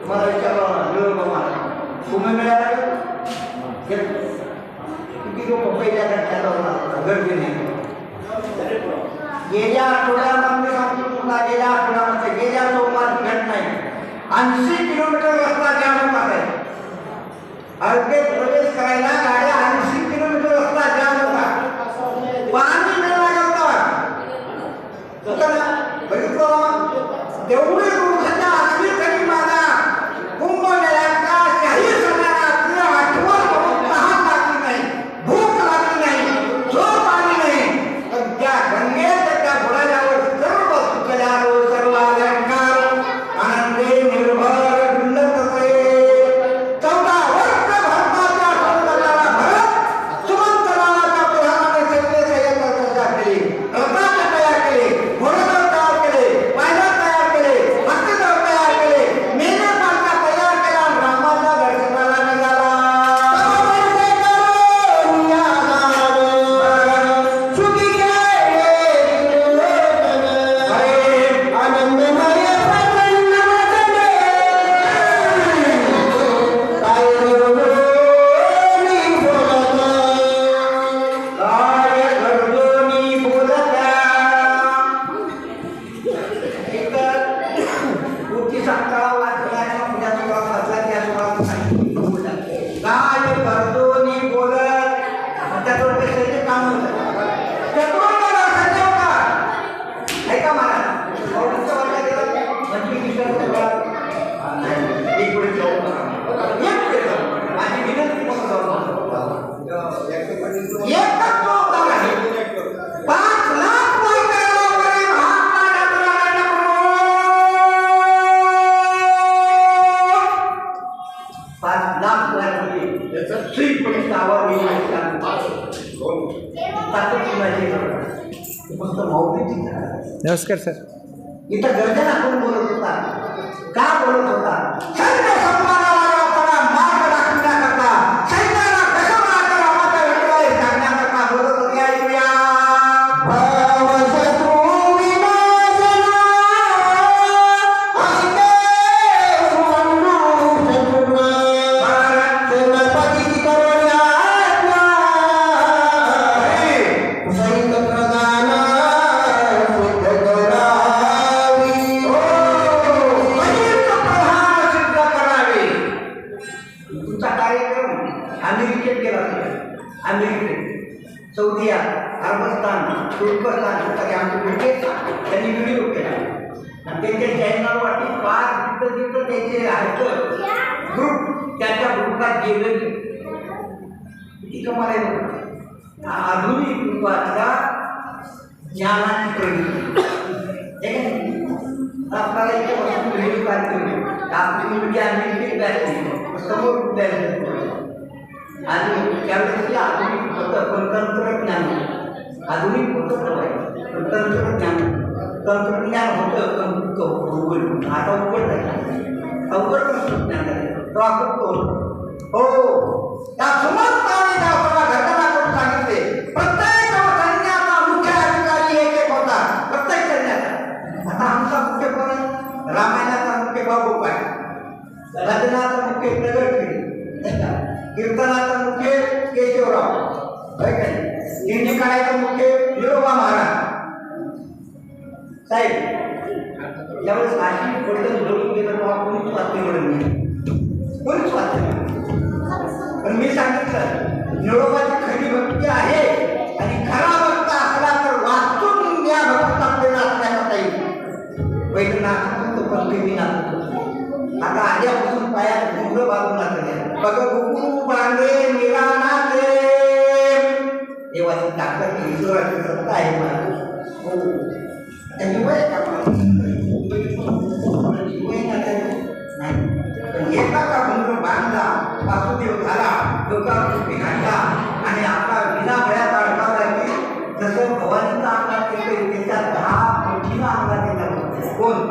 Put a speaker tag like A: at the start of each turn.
A: तुम्हाला विचारलं मिळाला किती लोक पहिल्या गर्दी नाही गेल्या आठवड्यामध्ये सांगतो तुला गेल्या आठवड्यामध्ये गेल्या सोमवार घट नाही ऐंशी किलोमीटर रस्ता जाम आहे अर्धे प्रवेश करायला गाड्या deu आवाज मी माहिती फक्त नमस्कार सर. इथं गर्जना कोण बोलत होता. अमेरिकेत. सौदी अरबस्तान तुर्कस्तान सगळे आमचे ब्रिटिश त्यांनी व्हिडिओ केला. आणि त्यांच्या चॅनलवरती पाच तिथं तिथं त्याचे आहेत ग्रुप त्याच्या ग्रुपात गेले. तिथं मला आधुनिक युगातला ज्ञानाची प्रगती. आपल्याला इथे वस्तू व्हिडिओ काढतो आपली मुलगी अमेरिकेत बॅच समोर बॅच आणि त्यावेळेस आधुनिक पण तंत्रज्ञान आधुनिक होतं पण तंत्रज्ञान तंत्रज्ञान होतं पण क- आता उघड नाही अवघड तंत्रज्ञान झालं. तो आपण हो. त्या सुमंत त्या घटना करून सांगितले. प्रत्येक सैन्याचा मुख्य अधिकारी एक एक होता. प्रत्येक सैन्याचा आता आमचा मुख्य पण आहे? रामायणाचा मुख्य बाबू काय रचनाचा मुख्य प्रगट कीर्तनाचा मुख्य केशवराव. होय काय दिंडी काढायचा मुख्य? विरोबा महाराज. साहेब ज्यावेळेस अशी पडलं जोडून गेलं तेव्हा कोणीच वाचते म्हणून मी कोणीच वाचते पण मी सांगितलं निरोबाची खरी भक्ती आहे आणि खरा भक्त असला तर वाचून या भक्त आपल्याला असण्याचा येईल पहिले नाचत होतं पण मी नाचत. आता आल्यापासून पायात घुंगरं बाजून नाचले बघ गुगू बांधे निरानाते हे वाणी दाखवत की ईश्वराची सत्ता आहे माणूस हो त्याच्यामुळे नाही एकदा का मंत्र बांधला वासुदेव झाला लोकांनी घातला आणि आपला विना वयात अडकाला की जसं भवानीचा अंगात येतो त्याच्या दहा मोठीला अंगात येतात कोण?